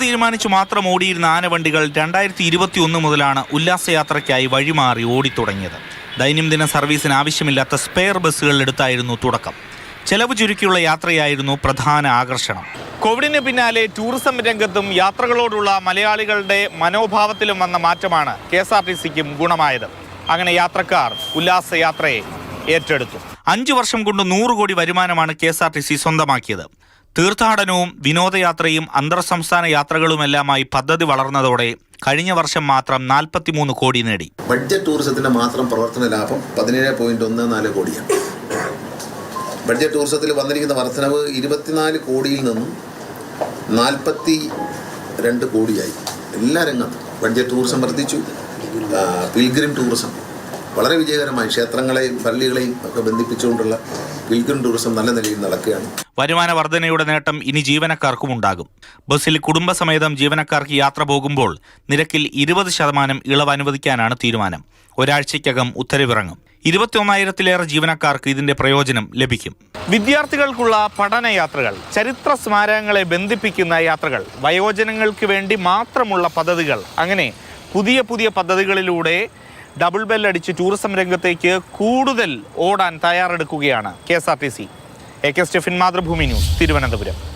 തീരുമാനിച്ചു മാത്രം ഓടിയിരുന്ന ആനവണ്ടികൾ രണ്ടായിരത്തി ഇരുപത്തി ഒന്ന് മുതലാണ് ഉല്ലാസയാത്രയ്ക്കായി വഴിമാറി ഓടിത്തുടങ്ങിയത്. ദൈനംദിന സർവീസിന് ആവശ്യമില്ലാത്ത സ്പെയർ ബസ്സുകളിലെടുത്തായിരുന്നു തുടക്കം. ചെലവ് ചുരുക്കിയുള്ള യാത്രയായിരുന്നു പ്രധാന ആകർഷണം. കോവിഡിന് പിന്നാലെ ടൂറിസം രംഗത്തും യാത്രകളോടുള്ള മലയാളികളുടെ മനോഭാവത്തിലും വന്ന മാറ്റമാണ് കെ എസ് ആർ ടി സിക്കും ഗുണമായത്. അങ്ങനെ യാത്രക്കാർ ഉല്ലാസയാത്രയെ ഏറ്റെടുത്തു. അഞ്ചു വർഷം കൊണ്ട് നൂറ് കോടി വരുമാനമാണ് K S R T C സ്വന്തമാക്കിയത്. തീർത്ഥാടനവും വിനോദയാത്രയും അന്തർ സംസ്ഥാന യാത്രകളുമെല്ലാമായി പദ്ധതി വളർന്നതോടെ കഴിഞ്ഞ വർഷം മാത്രം നാൽപ്പത്തിമൂന്ന് കോടി നേടി. ബഡ്ജറ്റ് ടൂറിസത്തിന്റെ മാത്രം പ്രവർത്തന ലാഭം പതിനേഴ് പോയിന്റ് ഒന്ന് നാല് കോടിയാണ്. ബഡ്ജറ്റ് ടൂറിസത്തിൽ വന്നിരിക്കുന്ന വർധനവ് ഇരുപത്തിനാല് കോടിയിൽ നിന്നും നാൽപ്പത്തി രണ്ട് കോടിയായി. എല്ലാ രംഗത്തും ബഡ്ജറ്റ് ടൂറിസം വർദ്ധിച്ചു. Pilgrim tourism. വളരെ വിജയകരമായി ക്ഷേത്രങ്ങളെയും പള്ളികളെയും ഒക്കെ ബന്ധിപ്പിച്ചുകൊണ്ടുള്ള പിൽഗ്രിം ടൂറിസം നല്ല നിലയിൽ നടക്കുകയാണ്. വരുമാന വർധനയുടെ നേട്ടം ഇനി ജീവനക്കാർക്കും ഉണ്ടാകും. ബസ്സിൽ കുടുംബസമേതം ജീവനക്കാർക്ക് യാത്ര പോകുമ്പോൾ നിരക്കിൽ ഇരുപത് ശതമാനം ഇളവ് അനുവദിക്കാനാണ് തീരുമാനം. ഒരാഴ്ചയ്ക്കകം ഉത്തരവിറങ്ങും. ഇരുപത്തിയൊന്നായിരത്തിലേറെ ജീവനക്കാർക്ക് ഇതിന്റെ പ്രയോജനം ലഭിക്കും. വിദ്യാർത്ഥികൾക്കുള്ള പഠനയാത്രകൾ ചരിത്ര സ്മാരകങ്ങളെ ബന്ധിപ്പിക്കുന്ന യാത്രകൾ വയോജനങ്ങൾക്ക് വേണ്ടി മാത്രമുള്ള പദ്ധതികൾ അങ്ങനെ പുതിയ പുതിയ പദ്ധതികളിലൂടെ ഡബിൾ ബെല്ലടിച്ച് ടൂറിസം രംഗത്തേക്ക് കൂടുതൽ ഓടാൻ തയ്യാറെടുക്കുകയാണ് K S R T C. A K Stefin Mathrubhumi news Thiruvananthapuram.